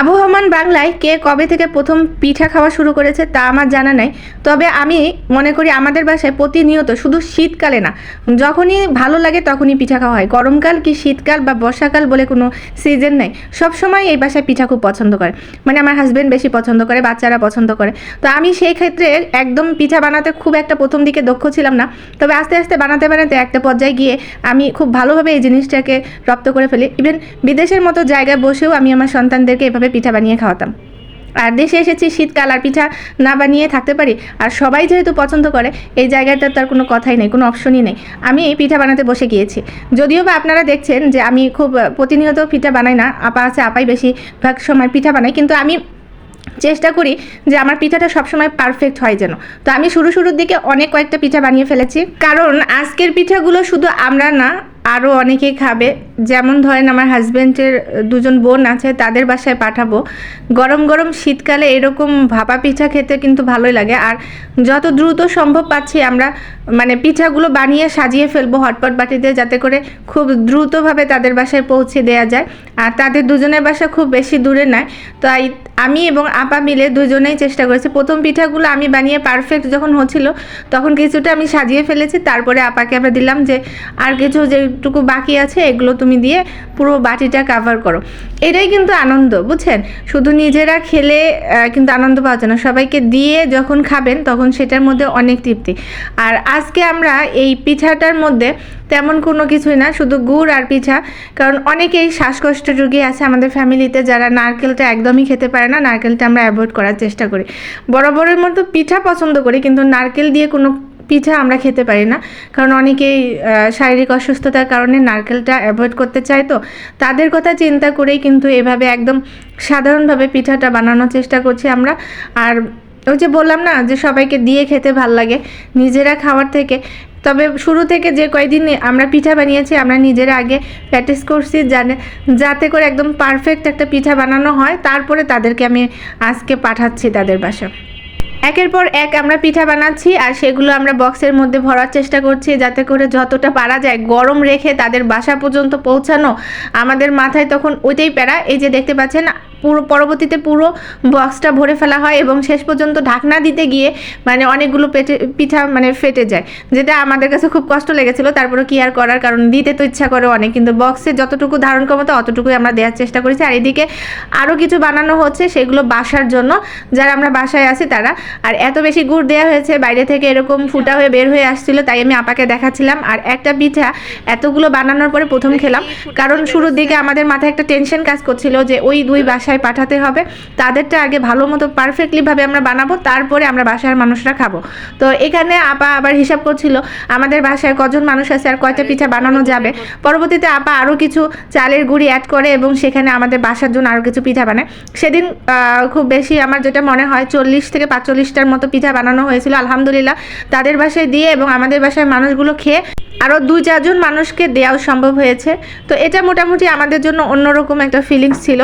আবহমান বাংলায় কে কবে থেকে প্রথম পিঠা খাওয়া শুরু করেছে তা আমার জানা নাই। তবে আমি মনে করি আমাদের বাসায় প্রতিনিয়ত শুধু শীতকালে না, যখনই ভালো লাগে তখনই পিঠা খাওয়া হয়। গরমকাল কি শীতকাল বা বর্ষাকাল বলে কোনো সিজন নেই। সবসময় এই বাসায় পিঠা খুব পছন্দ করে। মানে আমার হাজব্যান্ড বেশি পছন্দ করে, বাচ্চারা পছন্দ করে। তো আমি সেই ক্ষেত্রে একদম পিঠা বানাতে খুব একটা প্রথম দিকে দক্ষ ছিলাম না। তবে আস্তে আস্তে বানাতে বানাতে একটা পর্যায়ে গিয়ে আমি খুব ভালোভাবে এই জিনিসটাকে রপ্ত করে ফেলি। ইভেন বিদেশের মতো জায়গায় বসেও আমি আমার সন্তানদেরকে এভাবে পিঠা বানিয়ে খাওয়াতাম। আর দেশে এসেছি, শীতকাল আর পিঠা না বানিয়ে থাকতে পারি। আর সবাই যেহেতু পছন্দ করে, এই জায়গাটার তার কোনো কথাই নেই, কোনো অপশনই নেই। আমি এই পিঠা বানাতে বসে গিয়েছি। যদিও বা আপনারা দেখছেন যে আমি খুব প্রতিনিয়ত পিঠা বানাই না, আপা আছে, আপাই বেশিরভাগ সময় পিঠা বানাই। কিন্তু আমি চেষ্টা করি যে আমার পিঠাটা সবসময় পারফেক্ট হয় যেন। তো আমি শুরু শুরুর দিকে অনেক কয়েকটা পিঠা বানিয়ে ফেলেছি। কারণ আজকের পিঠাগুলো শুধু আমরা না আরও অনেকেই খাবে। যেমন ধরেন আমার হাজব্যান্ডের দুজন বোন আছে, তাদের বাসায় পাঠাবো। গরম গরম শীতকালে এরকম ভাপা পিঠা খেতে কিন্তু ভালোই লাগে। আর যত দ্রুত সম্ভব পাচ্ছি আমরা মানে পিঠাগুলো বানিয়ে সাজিয়ে ফেলব হটপট বাটিতে যাতে করে খুব দ্রুতভাবে তাদের বাসায় পৌঁছে দেওয়া যায়। আর তাদের দুজনের বাসা খুব বেশি দূরে নয়। তাই আমি এবং আপা মিলে দুজনেই চেষ্টা করেছি। প্রথম পিঠাগুলো আমি বানিয়ে পারফেক্ট যখন হচ্ছিল, তখন কিছুটা আমি সাজিয়ে ফেলেছি। তারপরে আপাকে আমরা দিলাম যে, আর কিছু যেটুকু বাকি আছে, এগুলো তুমি দিয়ে পুরো বাটিটা কাভার করো। এটাই কিন্তু আনন্দ, বুঝছেন? শুধু নিজেরা খেলে কিন্তু আনন্দ পাওয়া যায় না। সবাইকে দিয়ে যখন খাবেন, তখন সেটার মধ্যে অনেক তৃপ্তি। আর আজকে আমরা এই পিঠাটার মধ্যে তেমন কোনো কিছুই না, শুধু গুড় আর পিঠা। কারণ অনেকেই শ্বাসকষ্ট রোগী আছে আমাদের ফ্যামিলিতে যারা নারকেলটা একদমই খেতে পারে না, নারকেলটা আমরা অ্যাভয়েড করার চেষ্টা করি। বরাবরের মতো পিঠা পছন্দ করি, কিন্তু নারকেল দিয়ে কোনো পিঠা আমরা খেতে পারি না। কারণ অনেকেই শারীরিক অসুস্থতার কারণে নারকেলটা অ্যাভয়েড করতে চায় তো। তাদের কথা চিন্তা করেই কিন্তু এভাবে একদম সাধারণভাবে পিঠাটা বানানোর চেষ্টা করছি আমরা। আর ওই যে বললাম না, যে সবাইকে দিয়ে খেতে ভালো লাগে, নিজেরা খাওয়ার থেকে তবে শুরু থেকে যে কয়দিন আমরা পিঠা বানিয়েছি, আমরা নিজেরা আগে প্র্যাকটিস করছি জানে, যাতে করে একদম পারফেক্ট একটা পিঠা বানানো হয়। তারপরে তাদেরকে আমি আজকে পাঠাচ্ছি তাদের বাসা একের পর এক আমরা পিঠা বানাচ্ছি আর সেগুলো আমরা বক্সের মধ্যে ভরার চেষ্টা করছি যাতে করে যতটা পারা যায় গরম রেখে তাদের বাসা পর্যন্ত পৌঁছানো। আমাদের মাথায় তখন ওইটাই প্যারা। এই যে দেখতে পাচ্ছেন পুরো পরবর্তীতে পুরো বক্সটা ভরে ফেলা হয় এবং শেষ পর্যন্ত ঢাকনা দিতে গিয়ে মানে অনেকগুলো পেটে, পিঠা মানে ফেটে যায়। যেটা আমাদের কাছে খুব কষ্ট লেগেছিল তারপরে কি আর করার কারণ দিতে তো ইচ্ছা করে অনেক, কিন্তু বক্সে যতটুকু ধারণ ক্ষমতা, অতটুকুই আমরা দেওয়ার চেষ্টা করেছি। আর এদিকে আরও কিছু বানানো হচ্ছে সেগুলো বাসার জন্য, যারা আমরা বাসায় আছি তারা। আর এত বেশি গুড় দেওয়া হয়েছে, বাইরে থেকে এরকম ফুটা হয়ে বের হয়ে আসছিল, তাই আমি আপাকে দেখাচ্ছিলাম। আর একটা পিঠা এতগুলো বানানোর পরে প্রথম খেলাম, কারণ শুরুর দিকে আমাদের মাথায় একটা টেনশন কাজ করছিল যে ওই দুই বাসায় পাঠাতে হবে। তাদেরটা আগে ভালো মতো পারফেক্টলিভাবে আমরা বানাবো, তারপরে আমরা বাসার মানুষরা খাব। তো এখানে আপা আবার হিসাব করছিল, আমাদের বাসায় কজন মানুষ আছে আর কয়টা পিঠা বানানো যাবে? পরবর্তীতে আপা আরও কিছু চালের গুঁড়ি অ্যাড করে এবং সেখানে আমাদের বাসার জন্য আরও কিছু পিঠা বানায়। সেদিন খুব বেশি আমার যেটা মনে হয় চল্লিশ থেকে পাঁচচল্লিশটার মতো পিঠা বানানো হয়েছিল, আলহামদুলিল্লাহ। তাদের বাসায় দিয়ে এবং আমাদের বাসায় মানুষগুলো খেয়ে আরও দুই চারজন মানুষকে দেওয়াও সম্ভব হয়েছে। তো এটা মোটামুটি আমাদের জন্য অন্যরকম একটা ফিলিংস ছিল।